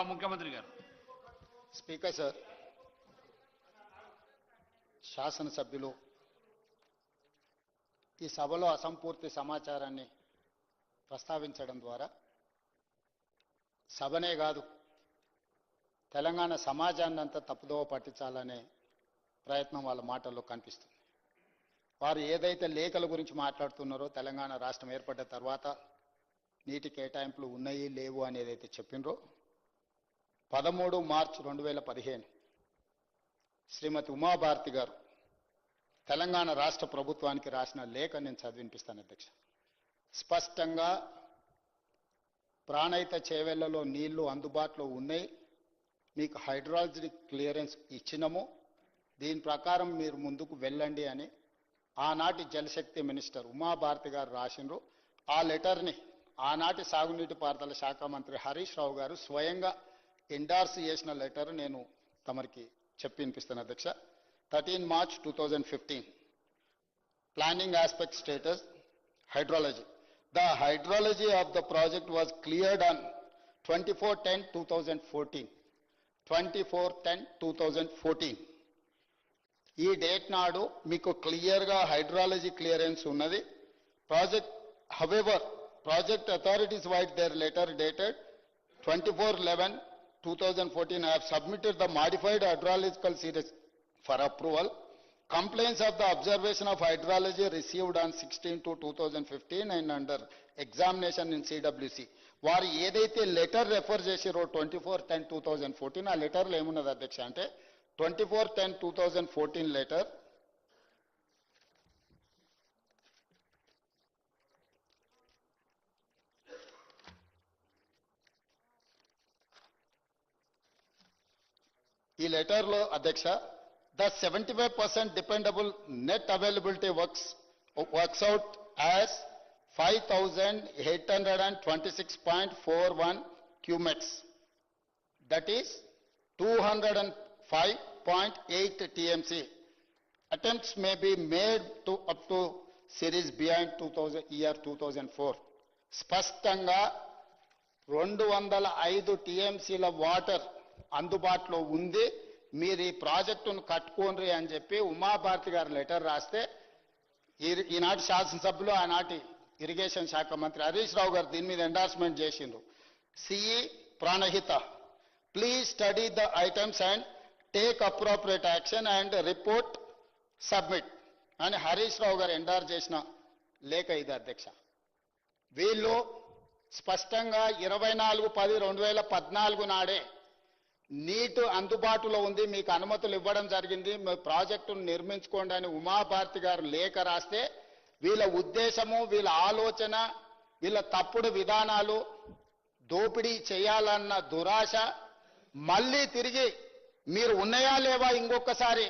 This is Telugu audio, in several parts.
గౌరవ ముఖ్యమంత్రి గారు. స్పీకర్ సార్ శాసనసభ్యులు ఈ సభలో అసంపూర్తి సమాచారాన్ని ప్రస్తావించడం ద్వారా సభనే కాదు తెలంగాణ సమాజాన్ని అంతా తప్పుదోవ పట్టించాలనే ప్రయత్నం వాళ్ళ మాటల్లో కనిపిస్తుంది. వారు ఏదైతే లేఖల గురించి మాట్లాడుతున్నారో తెలంగాణ రాష్ట్రం ఏర్పడ్డ తర్వాత నీటి కేటాయింపులు ఉన్నాయి లేవు అనేది అయితే చెప్పినరో పదమూడు మార్చ్ రెండు వేల పదిహేను. శ్రీమతి ఉమాభారతి గారు తెలంగాణ రాష్ట్ర ప్రభుత్వానికి రాసిన లేఖ నేను చదివినిపిస్తాను అధ్యక్ష. స్పష్టంగా ప్రాణైత చేవెళ్ళలో నీళ్ళు అందుబాటులో ఉన్నాయి. మీకు హైడ్రాలజీ క్లియరెన్స్ ఇచ్చినము. దీని ప్రకారం మీరు ముందుకు వెళ్ళండి అని ఆనాటి జలశక్తి మినిస్టర్ ఉమాభారతి గారు రాసినారు ఆ లెటర్ని ఆనాటి సాగునీటి పారుదల శాఖ మంత్రి హరీష్ రావు గారు స్వయంగా ఎండార్స్ చేసిన లెటర్ నేను తమరికి చెప్పి వినిపిస్తాను అధ్యక్ష. Thirteen March two thousand fifteen planning aspect status hydrology the hydrology of the project was cleared on twenty four ten two thousand fourteen twenty four ten two thousand fourteen ఈ డేట్ నాడు మీకు క్లియర్గా హైడ్రాలజీ క్లియరెన్స్ ఉన్నది. Project however project authorities vide their letter dated twenty four eleven 2014, I have submitted the modified hydrological series for approval. Complaints of the observation of hydrology received on 16 to 2015 and under examination in CWC. వారు ఏదైతే లెటర్ రెఫర్ చేసిరో twenty four ten two thousand fourteen ఆ లెటర్లో ఏమున్నది అధ్యక్ష అంటే twenty four ten two thousand fourteen letter ఈ లెటర్లో అధ్యక్ష the seventy five percent dependable net availability works works out as five thousand eight hundred and twenty six point four one cumecs that is two hundred and five point eight TMC attempts may be made to up to series behind 2000 year 2004 స్పష్టంగా రెండు వందల ఐదు టీఎంసీల వాటర్ అందుబాటులో ఉంది. మీరు ఈ ప్రాజెక్టును కట్టుకోండి అని చెప్పి ఉమాభారతి గారు లెటర్ రాస్తే ఈ- ఈనాటి శాసనసభ్యులు ఆనాటి ఇరిగేషన్ శాఖ మంత్రి హరీష్ రావు గారు దీని మీద ఎండార్స్మెంట్ చేసిండ్రు. CE Pranahita please study the items and take appropriate action and report submit అని హరీష్ రావు గారు ఎండార్ చేసిన లేఖ ఇది అధ్యక్ష. వీళ్ళు స్పష్టంగా ఇరవై నాలుగు పది రెండు వేల పద్నాలుగు నాడే నీటు అందుబాటులో ఉంది మీకు అనుమతులు ఇవ్వడం జరిగింది మీ ప్రాజెక్టును నిర్మించుకోండి అని ఉమాభారతి గారు లేఖ రాస్తే వీళ్ళ ఉద్దేశము వీళ్ళ ఆలోచన వీళ్ళ తప్పుడు విధానాలు దోపిడీ చేయాలన్న దురాశ మళ్ళీ తిరిగి మీరు ఉన్నాయా లేవా ఇంకొకసారి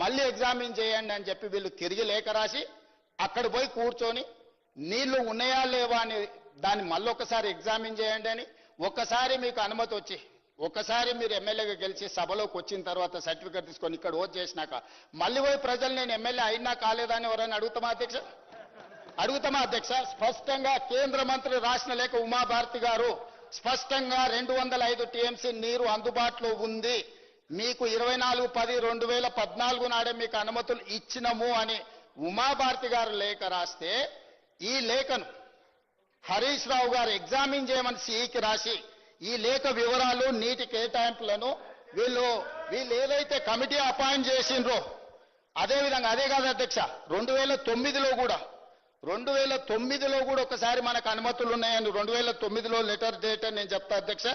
మళ్ళీ ఎగ్జామిన్ చేయండి అని చెప్పి వీళ్ళు తిరిగి లేఖ రాసి అక్కడ పోయి కూర్చొని నీళ్ళు ఉన్నాయా లేవా అని దాన్ని మళ్ళీ ఒకసారి ఎగ్జామిన్ చేయండి అని ఒక్కసారి మీకు అనుమతి వచ్చి ఒకసారి మీరు ఎమ్మెల్యేగా గెలిచి సభలోకి వచ్చిన తర్వాత సర్టిఫికేట్ తీసుకొని ఇక్కడ ఓట్ చేసినాక మళ్ళీ పోయి ప్రజలు నేను ఎమ్మెల్యే అయినా కాలేదని ఎవరైనా అడుగుతామా అధ్యక్ష? అడుగుతామా అధ్యక్ష? స్పష్టంగా కేంద్ర మంత్రి రాసిన లేఖ ఉమాభారతి గారు స్పష్టంగా రెండు వందల ఐదు టీఎంసీ నీరు అందుబాటులో ఉంది. మీకు ఇరవై నాలుగు పది రెండు వేల పద్నాలుగు నాడే మీకు అనుమతులు ఇచ్చినము అని ఉమాభారతి గారు లేఖ రాస్తే ఈ లేఖను హరీష్ రావు గారు ఎగ్జామిన్ చేయమని సిఈకి రాసి ఈ లేఖ వివరాలు నీటి కేటాయింపులను వీళ్ళు వీళ్ళు ఏదైతే కమిటీ అపాయింట్ చేసిండ్రో అదేవిధంగా అదే కాదు అధ్యక్ష రెండు వేల తొమ్మిదిలో కూడా రెండు వేల తొమ్మిదిలో కూడా ఒకసారి మనకు అనుమతులు ఉన్నాయని రెండు వేల తొమ్మిదిలో లెటర్ డేట్ అని నేను చెప్తా అధ్యక్ష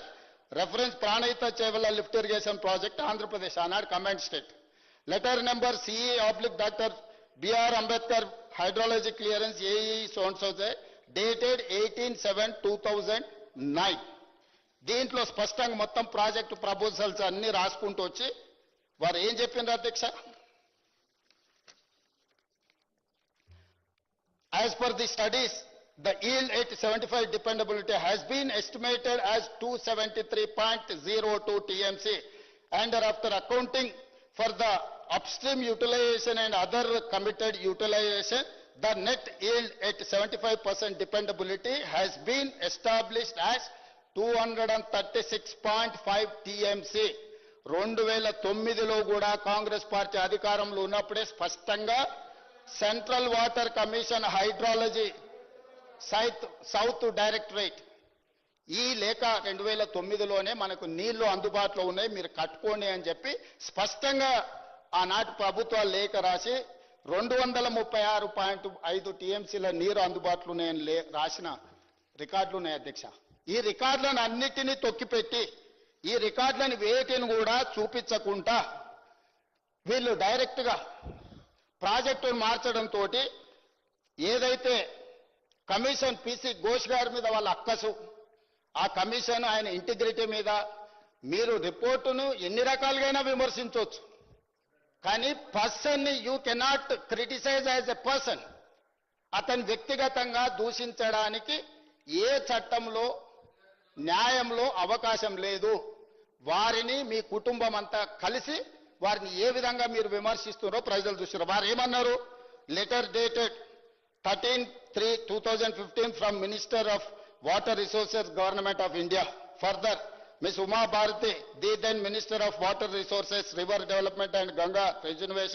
reference Pranahita Chevella lift irrigation project Andhra Pradesh ఆనాడు command state letter number CE oblique doctor BR Ambedkar hydrology clearance AE సోన్సోజే dated eighteen seven two thousand nine దీంట్లో స్పష్టంగా మొత్తం ప్రాజెక్టు ప్రపోజల్స్ అన్ని రాసుకుంటూ వచ్చి వారు ఏం చెప్పిండ్రు అధ్యక్ష As per the studies, the yield at 75 dependability has been estimated as 273.02 TMC. And after accounting for the upstream utilization and other committed utilization, the net yield at 75% dependability has been established as two hundred and thirty six point five TMC. రెండు వేల తొమ్మిదిలో కూడా కాంగ్రెస్ పార్టీ అధికారంలో ఉన్నప్పుడే స్పష్టంగా central water commission hydrology south south directorate. ఈ లేఖ రెండు వేల తొమ్మిదిలోనే మనకు నీళ్ళు అందుబాటులో ఉన్నాయి మీరు కట్టుకోండి అని చెప్పి స్పష్టంగా ఆనాటి ప్రభుత్వాలు లేఖ రాసి రెండు వందల ముప్పై ఆరు పాయింట్ ఐదు టీఎంసీల నీరు అందుబాటులో ఉన్నాయని లే రాసిన రికార్డులు ఉన్నాయి అధ్యక్ష. ఈ రికార్డులను అన్నిటినీ తొక్కిపెట్టి ఈ రికార్డులను వేటిని కూడా చూపించకుండా వీళ్ళు డైరెక్ట్గా ప్రాజెక్టును మార్చడంతో ఏదైతే కమిషన్ పిసి ఘోష్ గారి మీద వాళ్ళ అక్కసు ఆ కమిషన్ ఆయన ఇంటిగ్రిటీ మీద మీరు రిపోర్టును ఎన్ని రకాలుగైనా విమర్శించవచ్చు కానీ పర్సన్ని you cannot criticise as a person. అతను వ్యక్తిగతంగా దూషించడానికి ఏ చట్టంలో న్యాయంలో అవకాశం లేదు. వారిని మీ కుటుంబం అంతా కలిసి వారిని ఏ విధంగా మీరు విమర్శిస్తున్నారో ప్రజలు చూస్తున్నారు. వారు ఏమన్నారు? Letter dated thirteen three two thousand fifteen from minister of water resources government of India further miss Uma Bharati the then minister of water resources river development and Ganga rejuvenation